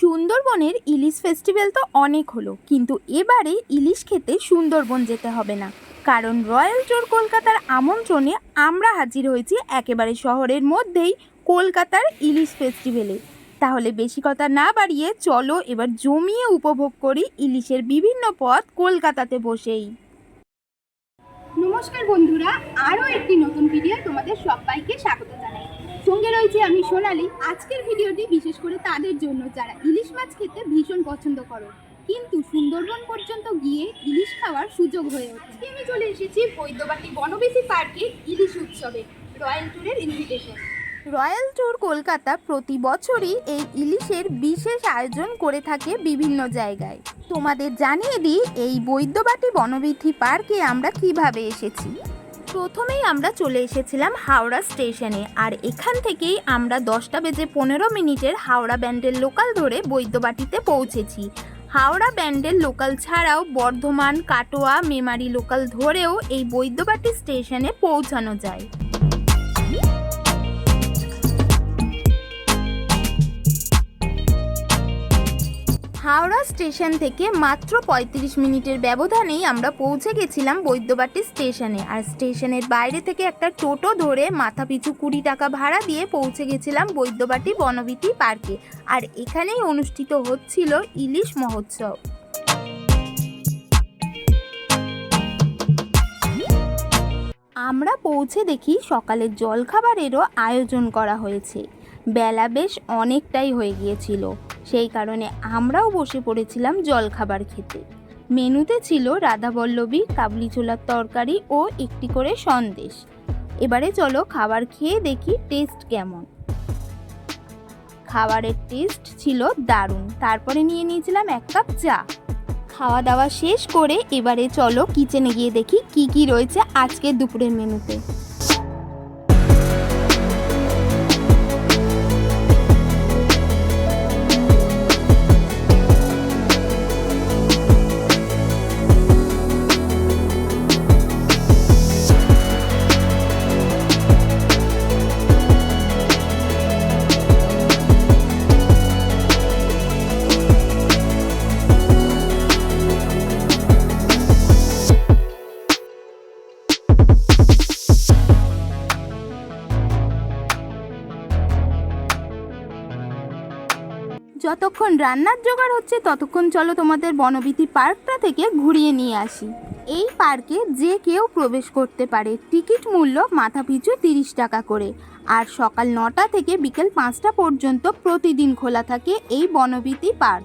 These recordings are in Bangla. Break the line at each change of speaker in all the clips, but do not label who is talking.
সুন্দরবনের ইলিশ ফেস্টিভ্যাল তো অনেক হলো, কিন্তু এবারে ইলিশ খেতে সুন্দরবন যেতে হবে না। কারণ রয়্যাল চোর কলকাতার আমন্ত্রণে আমরা হাজির হয়েছি একেবারে শহরের মধ্যেই কলকাতার ইলিশ ফেস্টিভ্যালে। তাহলে বেশি কথা না বাড়িয়ে চলো এবার জমিয়ে উপভোগ করি ইলিশের বিভিন্ন পথ কলকাতাতে বসেই।
নমস্কার বন্ধুরা, আরও একটি নতুন ভিডিও তোমাদের সবাইকে স্বাগত জানাই। রয়েছে আমি সোনালি, আজকের ভিডিওটি বিশেষ করে তাদের জন্য যারা ইলিশ মাছ খেতে ভীষণ পছন্দ করো। কিন্তু সুন্দরবন পর্যন্ত গিয়ে ইলিশ খাওয়ার সুযোগ হয়ে ওঠে। আমি চলে এসেছি বৈদ্যবাটি বনবেশি পার্কে ইলিশ উৎসবে, রয়্যাল ট্যুরের ইনভিটেশন
রয়্যাল ট্যুর কলকাতা প্রতি বছরই এই ইলিশের বিশেষ আয়োজন করে থাকে বিভিন্ন জায়গায়। তোমাদের জানিয়ে দিই, এই বৈদ্যবাটি বনবিথি পার্কে আমরা কীভাবে এসেছি? প্রথমেই আমরা চলে এসেছিলাম হাওড়া স্টেশনে, আর এখান থেকেই আমরা দশটা বেজে পনেরো মিনিটের হাওড়া ব্যান্ডের লোকাল ধরে বৈদ্যবাটিতে পৌঁছেছি। হাওড়া ব্যান্ডের লোকাল ছাড়াও বর্ধমান, কাটোয়া, মেমারি লোকাল ধরেও এই বৈদ্যবাটি স্টেশনে পৌঁছানো যায়। হাওড়া স্টেশন থেকে মাত্র পঁয়ত্রিশ মিনিটের ব্যবধানেই আমরা পৌঁছে গেছিলাম বৈদ্যবাটি স্টেশনে। আর স্টেশনের বাইরে থেকে একটা টোটো ধরে মাথা পিছু কুড়ি টাকা ভাড়া দিয়ে পৌঁছে গেছিলাম বৈদ্যবাটি বনবিটি পার্কে। আর এখানেই অনুষ্ঠিত হচ্ছিল ইলিশ মহোৎসব। আমরা পৌঁছে দেখি সকালের জলখাবারেরও আয়োজন করা হয়েছে। বেলা বেশ অনেকটাই হয়ে গিয়েছিল। সেই কারণে আমরাও বসে পড়েছিলাম জলখাবার খেতে। মেনুতে ছিল রাধাবল্লভী, কাবলি ছোলার তরকারি ও একটি করে সন্দেশ। এবারে চলো খাবার খেয়ে দেখি টেস্ট কেমন। খাবারের টেস্ট ছিল দারুণ। তারপরে নিয়ে নিয়েছিলাম এক কাপ চা। খাওয়া দাওয়া শেষ করে এবারে চলো কিচেনে গিয়ে দেখি কি কি রয়েছে আজকের দুপুরের মেনুতে। যতক্ষণ রান্নার জোগাড় হচ্ছে, ততক্ষণ চলো তোমাদের বনবিথি পার্কটা থেকে ঘুরিয়ে নিয়ে আসি। এই পার্কে যে কেউ প্রবেশ করতে পারে, টিকিট মূল্য মাথা পিছু তিরিশ টাকা করে। আর সকাল নটা থেকে বিকেল পাঁচটা পর্যন্ত প্রতিদিন খোলা থাকে এই বনবিথি পার্ক।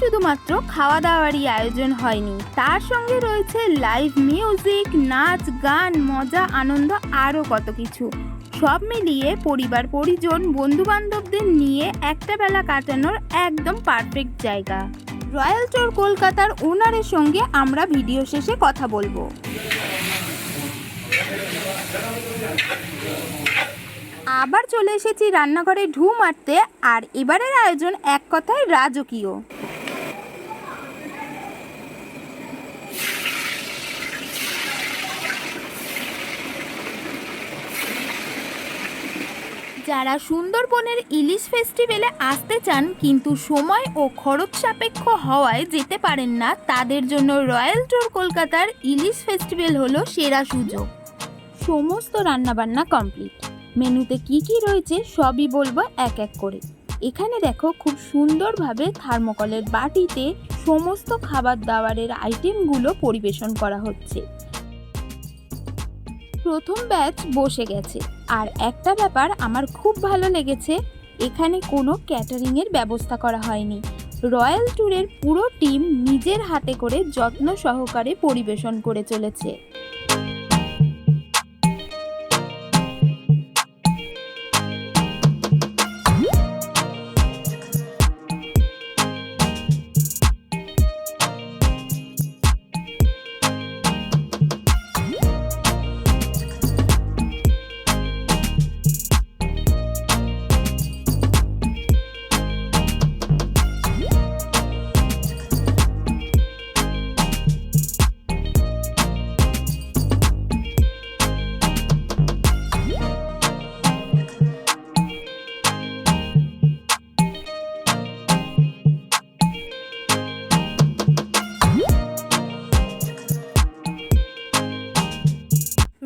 শুধুমাত্র খাওয়া দাওয়ারই আয়োজন হয়নি। তার সঙ্গে রয়েছে লাইভ মিউজিক নাচ, গান, মজা, আনন্দ, আরও কত কিছু। সব মিলিয়ে পরিবার, পরিজন বন্ধু বান্ধবদের নিয়ে একটা বেলা কাটানোর একদম পারফেক্ট জায়গা। রয়্যাল চোর কলকাতার ওনারের সঙ্গে আমরা ভিডিও শেষে কথা বলব। আবার চলে এসেছি রান্নাঘরে ঢু মারতে, আর এবারের আয়োজন এক কথায় রাজকীয়। যারা সুন্দরবনের ইলিশ ফেস্টিভ্যালে আসতে চান, কিন্তু সময় ও খরচ সাপেক্ষ হওয়ায় যেতে পারেন না, তাদের জন্য রয়্যাল ট্যুর কলকাতার ইলিশ ফেস্টিভ্যাল হলো সেরা সুযোগ। সমস্ত রান্নাবান্না কমপ্লিট। মেনুতে কি কি রয়েছে সবই বলব এক এক করে। এখানে দেখো খুব সুন্দরভাবে থার্মোকলের বাটিতে সমস্ত খাবার দাবারের আইটেমগুলো পরিবেশন করা হচ্ছে। প্রথম ব্যাচ বসে গেছে। আর একটা ব্যাপার আমার খুব ভালো লেগেছে, এখানে কোনো ক্যাটারিংয়ের ব্যবস্থা করা হয়নি। রয়্যাল ট্যুরের পুরো টিম নিজের হাতে করে যত্ন সহকারে পরিবেশন করে চলেছে।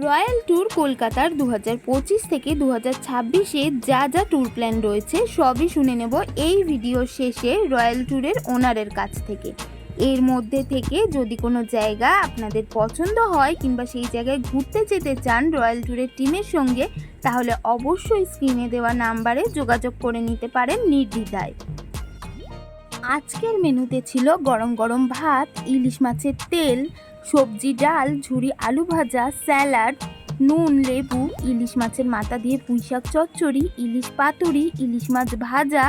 রয়্যাল ট্যুর কলকাতার দু পঁচিশ থেকে দু হাজার ছাব্বিশে যা যা ট্যুর প্ল্যান রয়েছে, সবই শুনে নেব এই ভিডিও শেষে রয়্যাল ট্যুরের ওনারের কাছ থেকে। এর মধ্যে থেকে যদি কোনো জায়গা আপনাদের পছন্দ হয় কিংবা সেই জায়গায় ঘুরতে যেতে চান রয়্যাল ট্যুরের টিমের সঙ্গে, তাহলে অবশ্যই স্ক্রিনে দেওয়া নাম্বারে যোগাযোগ করে নিতে পারেন নির্দ্বিধায়। আজকের মেনুতে ছিল গরম গরম ভাত, ইলিশ মাছের তেল সবজি, ডাল, ঝুরি, আলু ভাজা, স্যালাড, নুন, লেবু, ইলিশ মাছের মাথা দিয়ে পুঁইশাক, চচ্চড়ি, ইলিশ পাতুরি, ইলিশ মাছ ভাজা,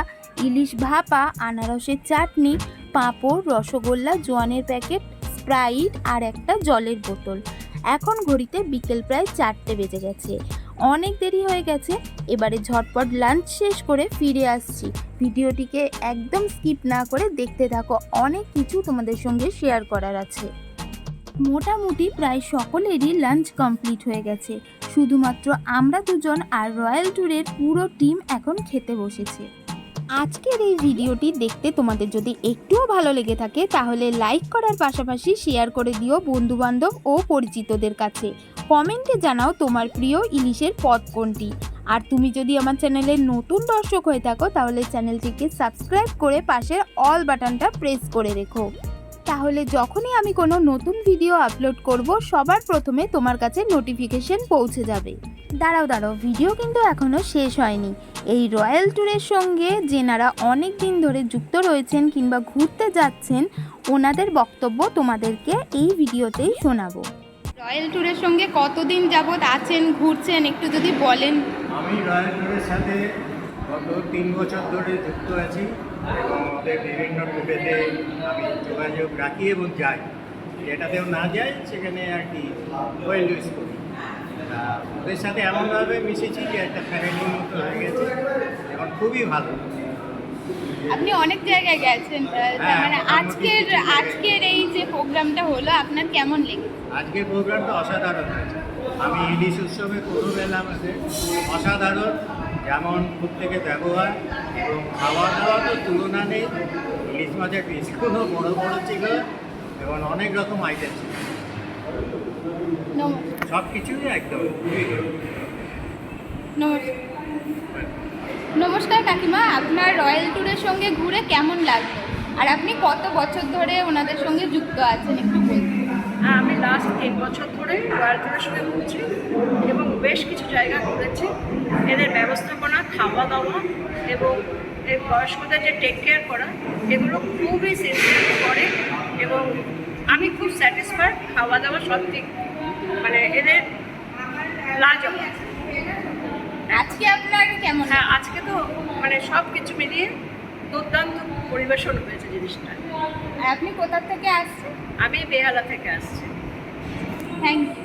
ইলিশ ভাপা, আনারসের চাটনি, পাঁপড়, রসগোল্লা, জোয়ানের প্যাকেট, স্প্রাইট আর একটা জলের বোতল। এখন ঘড়িতে বিকেল প্রায় চারটে বেজে গেছে। অনেক দেরি হয়ে গেছে, এবারে ঝটপট লাঞ্চ শেষ করে ফিরে আসছি। ভিডিওটিকে একদম স্কিপ না করে দেখতে থাকো, অনেক কিছু তোমাদের সঙ্গে শেয়ার করার আছে। মোটামুটি প্রায় সকলেরই লাঞ্চ কমপ্লিট হয়ে গেছে। শুধুমাত্র আমরা দুজন আর রয়্যাল ট্যুরের পুরো টিম এখন খেতে বসেছে। আজকের এই ভিডিওটি দেখতে তোমাদের যদি একটুও ভালো লেগে থাকে, তাহলে লাইক করার পাশাপাশি শেয়ার করে দিও বন্ধুবান্ধব ও পরিচিতদের কাছে। কমেন্টে জানাও তোমার প্রিয় ইলিশের পদ কোনটি। আর তুমি যদি আমার চ্যানেলের নতুন দর্শক হয়ে থাকো, তাহলে চ্যানেলটিকে সাবস্ক্রাইব করে পাশের অল বাটনটা প্রেস করে রেখো। তাহলে যখনই আমি কোনো নতুন ভিডিও আপলোড করব সবার প্রথমে তোমার কাছে নোটিফিকেশন পৌঁছে যাবে। দাঁড়াও দাঁড়াও ভিডিও কিন্তু এখনও শেষ হয়নি। এই রয়্যাল ট্যুরের সঙ্গে যেনারা অনেক দিন ধরে যুক্ত রয়েছেন কিংবা ঘুরতে যাচ্ছেন ওনাদের বক্তব্য তোমাদেরকে এই ভিডিওতেই শোনাবো। রয়্যাল ট্যুরের সঙ্গে কতদিন যাবৎ আছেন ঘুরছেন একটু যদি বলেন।
আমি রয়্যাল ট্যুরের সাথে গত তিন বছর ধরে যুক্ত আছি। ওদের বিভিন্ন ট্যুরেতে আমি যোগাযোগ রাখি এবং যাই। যেটাতেও না যাই সেখানে আর কি ওয়েল ইউজ করি। ওদের সাথে এমনভাবে মিশেছি যে একটা ফ্যামিলির মতো হয়ে গেছে। এখন খুবই ভালো।
আপনি অনেক জায়গায় গেছেন।
হ্যাঁ,
মানে আজকের আজকের এই যে প্রোগ্রামটা হলো আপনার কেমন লেগেছে?
আজকের প্রোগ্রামটা অসাধারণ হয়েছে। আমি ইলিশ উৎসবে কোনো বেলা আমাদের অসাধারণ। যেমন প্রত্যেকে ব্যবহার এবং খাওয়া দাওয়া তো তুলনা নেই ইলিশ মাছের পিসগুলো বড় বড় ছিল এবং অনেক রকম আইটেম ছিল। সব কিছুই একদম
নমস্কার কাকিমা আপনার রয়্যাল ট্যুরের সঙ্গে ঘুরে কেমন লাগল? আর আপনি কত বছর ধরে ওনাদের সঙ্গে যুক্ত আছেন একটু
হ্যাঁ আমি লাস্ট তিন বছর ধরে রয়্যাল ট্যুরের সঙ্গে ঘুরছি এবং বেশ কিছু জায়গা ঘুরেছি। এদের ব্যবস্থাপনা খাওয়া দাওয়া এবং এই বয়স্কদের যে টেক কেয়ার করা এগুলো খুবই সিনসিয়ারলি করে এবং আমি খুব স্যাটিসফাইড খাওয়া দাওয়া সব ঠিক মানে এদের লাজবাব।
আজকে আপনার কেমন?
হ্যাঁ আজকে তো মানে সব কিছু মিলিয়ে দুর্দান্ত পরিবেশন হয়েছে জিনিসটা।
আপনি কোথা থেকে আসছেন?
আমি বেহালা থেকে আসছি।
থ্যাংক ইউ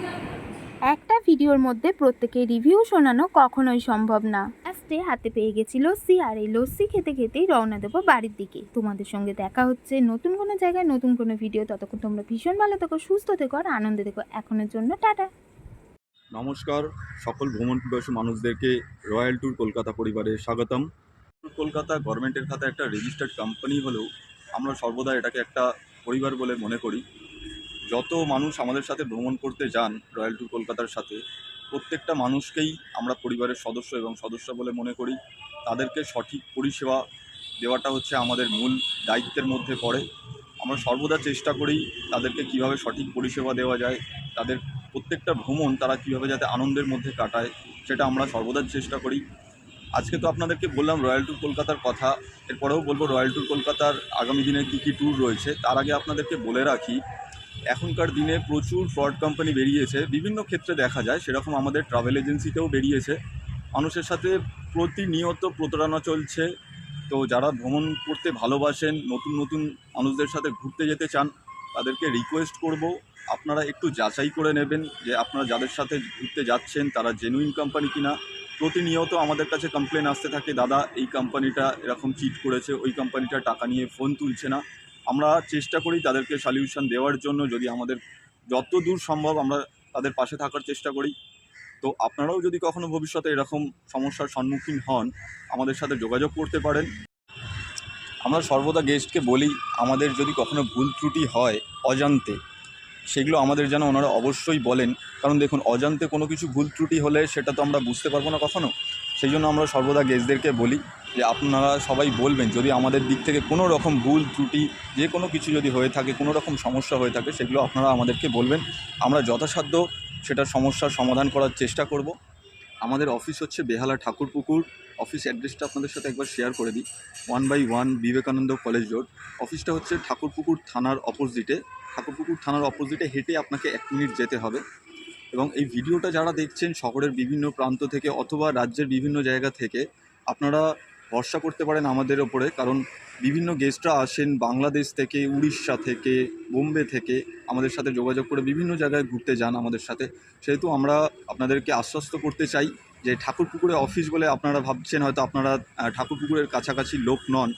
একটা ভিডিওর মধ্যে প্রত্যেকের রিভিউ শোনানো কখনোই সম্ভব না। লাস্টে হাতে পেয়ে গেছি লস্যি আর এই লস্যি খেতে খেতেই রওনা দেবো বাড়ির দিকে। তোমাদের সঙ্গে দেখা হচ্ছে নতুন কোনো জায়গায় নতুন কোনো ভিডিও। ততক্ষণ তোমরা ভীষণ ভালো থেকো সুস্থ থেকো আর আনন্দে থেকো। এখনের জন্য টাটা।
নমস্কার সকল ভ্রমণ পিপাসু মানুষদেরকে রয়্যাল ট্যুর কলকাতা পরিবারে স্বাগতম। কলকাতা গভর্নমেন্টের খাতে একটা রেজিস্টার্ড কোম্পানি হলেও আমরা সর্বদা এটাকে একটা পরিবার বলে মনে করি, যত মানুষ আমাদের সাথে ভ্রমণ করতে যান রয়্যাল ট্যুর কলকাতার সাথে, প্রত্যেকটা মানুষকেই আমরা পরিবারের সদস্য এবং সদস্য বলে মনে করি। তাদেরকে সঠিক পরিষেবা দেওয়াটা হচ্ছে আমাদের মূল দায়িত্বের মধ্যে পড়ে। আমরা সর্বদা চেষ্টা করি তাদেরকে কীভাবে সঠিক পরিষেবা দেওয়া যায়, তাদের প্রত্যেকটা ভ্রমণ তারা কীভাবে যাতে আনন্দের মধ্যে কাটায়, সেটা আমরা সর্বদা চেষ্টা করি। আজকে তো আপনাদেরকে বললাম রয়্যাল ট্যুর কলকাতার কথা। এরপরেও বলব রয়্যাল ট্যুর কলকাতার আগামী দিনে কী কী ট্যুর রয়েছে, তার আগে আপনাদেরকে বলে রাখি, এখনকার দিনে প্রচুর ফ্রড কোম্পানি বেরিয়েছে। বিভিন্ন ক্ষেত্রে দেখা যায়, সেরকম আমাদের ট্রাভেল এজেন্সিতেও বেরিয়েছে। মানুষের সাথে প্রতিনিয়ত প্রতারণা চলছে। তো যারা ভ্রমণ করতে ভালোবাসেন, নতুন নতুন মানুষদের সাথে ঘুরতে যেতে চান, তাদেরকে রিকোয়েস্ট করব, আপনারা একটু যাচাই করে নেবেন যে আপনারা যাদের সাথে ঘুরতে যাচ্ছেন, তারা জেনুইন কোম্পানি কিনা। প্রতিনিয়ত আমাদের কাছে কমপ্লেন আসতে থাকে, দাদা, এই কোম্পানিটা এরকম চিট করেছে, ওই কোম্পানিটা টাকা নিয়ে ফোন তুলছে না। আমরা চেষ্টা করি তাদেরকে সলিউশন দেওয়ার জন্য, যদি আমাদের যত দূর সম্ভব আমরা তাদের পাশে থাকার চেষ্টা করি। তো আপনারাও যদি কখনো ভবিষ্যতে এরকম সমস্যার সম্মুখীন হন, আমাদের সাথে যোগাযোগ করতে পারেন। আমরা সর্বদা গেস্টকে বলি, আমাদের যদি কখনো ভুল ত্রুটি হয় অজান্তে সেগুলো আমাদের যেন ওনারা অবশ্যই বলেন। কারণ দেখুন, অজান্তে কোনো কিছু ভুল ত্রুটি হলে সেটা তো আমরা বুঝতে পারব না কখনো। সেই জন্য আমরা সর্বদা গেস্টদেরকে বলি যে, আপনারা সবাই বলবেন, যদি আমাদের দিক থেকে কোনো রকম ভুল ত্রুটি, যে কোনো কিছু যদি হয়ে থাকে, কোনো রকম সমস্যা হয়ে থাকে, সেগুলো আপনারা আমাদেরকে বলবেন। আমরা যথাসাধ্য সেটার সমস্যার সমাধান করার চেষ্টা করব। আমাদের অফিস হচ্ছে বেহালা ঠাকুরপুকুর। অফিস অ্যাড্রেসটা আপনাদের সাথে একবার শেয়ার করে দিই। One by one Vivekananda college road অফিসটা হচ্ছে ঠাকুরপুকুর থানার অপোজিটে ঠাকুরপুকুর থানার অপোজিটে হেঁটে আপনাকে এক মিনিট যেতে হবে। এবং এই ভিডিওটা যারা দেখছেন শহরের বিভিন্ন প্রান্ত থেকে অথবা রাজ্যের বিভিন্ন জায়গা থেকে, আপনারা ভরসা করতে পারেন আমাদের ওপরে। কারণ বিভিন্ন গেস্টরা আসেন বাংলাদেশ থেকে, উড়িষ্যা থেকে, বোম্বে থেকে। আমাদের সাথে যোগাযোগ করে বিভিন্ন জায়গায় ঘুরতে যান আমাদের সাথে। সেহেতু আমরা আপনাদেরকে আশ্বস্ত করতে চাই যে ঠাকুরপুকুরে অফিস বলে আপনারা ভাবছেন হয়তো আপনারা আহ, ঠাকুরপুকুরের কাছাকাছি লোক নন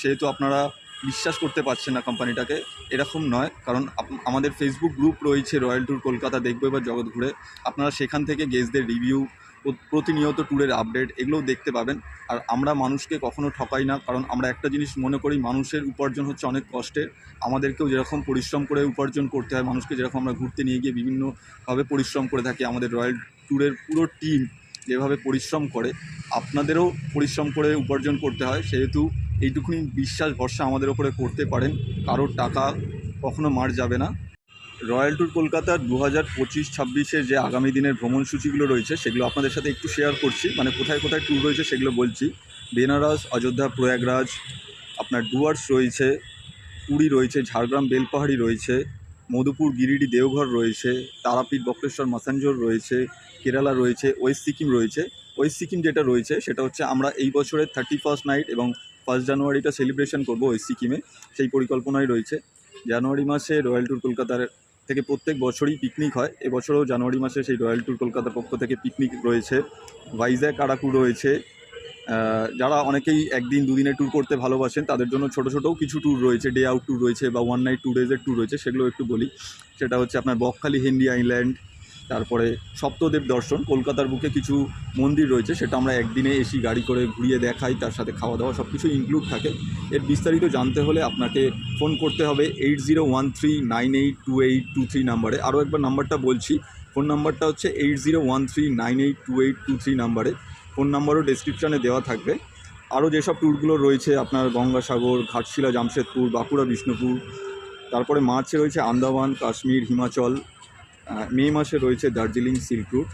সেহেতু আপনারা বিশ্বাস করতে পারছেন না কোম্পানিটাকে এরকম নয় কারণ আমাদের ফেসবুক গ্রুপ রয়েছে রয়্যাল ট্যুর কলকাতা দেখব এবার জগৎ ঘুরে। আপনারা সেখান থেকে গেস্টদের রিভিউ প্রতিনিয়ত ট্যুরের আপডেট এগুলোও দেখতে পাবেন। আর আমরা মানুষকে কখনো ঠকাই না কারণ আমরা একটা জিনিস মনে করি মানুষের উপার্জন হচ্ছে অনেক কষ্টের। আমাদেরকেও যেরকম পরিশ্রম করে উপার্জন করতে হয় মানুষকে যেরকম আমরা ঘুরতে নিয়ে গিয়ে বিভিন্নভাবে পরিশ্রম করে থাকি আমাদের রয়্যাল ট্যুরের পুরো টিম যেভাবে পরিশ্রম করে, আপনাদেরও পরিশ্রম করে উপার্জন করতে হয়। সেহেতু এইটুকুনি বিশ্বাস, ভরসা আমাদের ওপরে করতে পারেন। কারোর টাকা কখনো মার যাবে না। রয়্যাল ট্যুর কলকাতার দু হাজার পঁচিশ ছাব্বিশের যে আগামী দিনের ভ্রমণসূচিগুলো রয়েছে, সেগুলো আপনাদের সাথে একটু শেয়ার করছি। মানে কোথায় কোথায় ট্যুর রয়েছে সেগুলো বলছি। বেনারস, অযোধ্যা, প্রয়াগরাজ, আপনার ডুয়ার্স রয়েছে, পুরী রয়েছে, ঝাড়গ্রাম, বেলপাহাড়ি রয়েছে মধুপুর গিরিডি দেওঘর রয়েছে, তারাপীঠ বক্রেশ্বর মাসাঞ্জোর রয়েছে, কেরালা রয়েছে, ওয়েস্ট সিকিম রয়েছে। ওয়েস্ট সিকিম যেটা রয়েছে, সেটা হচ্ছে আমরা এই বছরের থার্টি ফার্স্ট নাইট এবং ফার্স্ট জানুয়ারিটা সেলিব্রেশন করব ওয়েস্ট সিকিমে। সেই পরিকল্পনাই রয়েছে। জানুয়ারি মাসে রয়্যাল ট্যুর কলকাতার থেকে প্রত্যেক বছরই পিকনিক হয়। এবছরও জানুয়ারি মাসে সেই রয়্যাল ট্যুর কলকাতার পক্ষ থেকে পিকনিক রয়েছে। ভাইজ্যাক আরাকু রয়েছে। যারা অনেকেই একদিন দুদিনের ট্যুর করতে ভালোবাসেন, তাদের জন্য ছোট ছোটও কিছু ট্যুর রয়েছে ডে আউট ট্যুর রয়েছে বা ওয়ান নাইট টু ডেজের ট্যুর রয়েছে, সেগুলো একটু বলি। সেটা হচ্ছে আপনার বকখালি হেনরি আইল্যান্ড তারপরে সপ্তদেব দর্শন, কলকাতার বুকে কিছু মন্দির রয়েছে, সেটা আমরা একদিনে এসি গাড়ি করে ঘুরিয়ে দেখাই, তার সাথে খাওয়া দাওয়া সব কিছু ইনক্লুড থাকে। এর বিস্তারিত জানতে হলে আপনাকে ফোন করতে হবে eight zero one three nine eight two eight two three নাম্বারে আরও একবার নাম্বারটা বলছি ফোন নাম্বারটা হচ্ছে eight zero one three nine eight two eight two three নাম্বারে ফোন নাম্বারও ডেসক্রিপশানে দেওয়া থাকবে। আরও যেসব ট্যুরগুলো রয়েছে, আপনার গঙ্গাসাগর, ঘাটশিলা, জামশেদপুর, বাঁকুড়া, বিষ্ণুপুর, তারপরে মার্চে রয়েছে আন্দামান, কাশ্মীর, হিমাচল মে মাসে রয়েছে দার্জিলিং, সিল্ক রুট।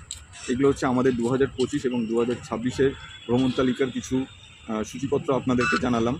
এগুলো হচ্ছে আমাদের দু হাজার পঁচিশ এবং দু হাজার ছাব্বিশের ভ্রমণ তালিকার কিছু সূচিপত্র আপনাদেরকে জানালাম।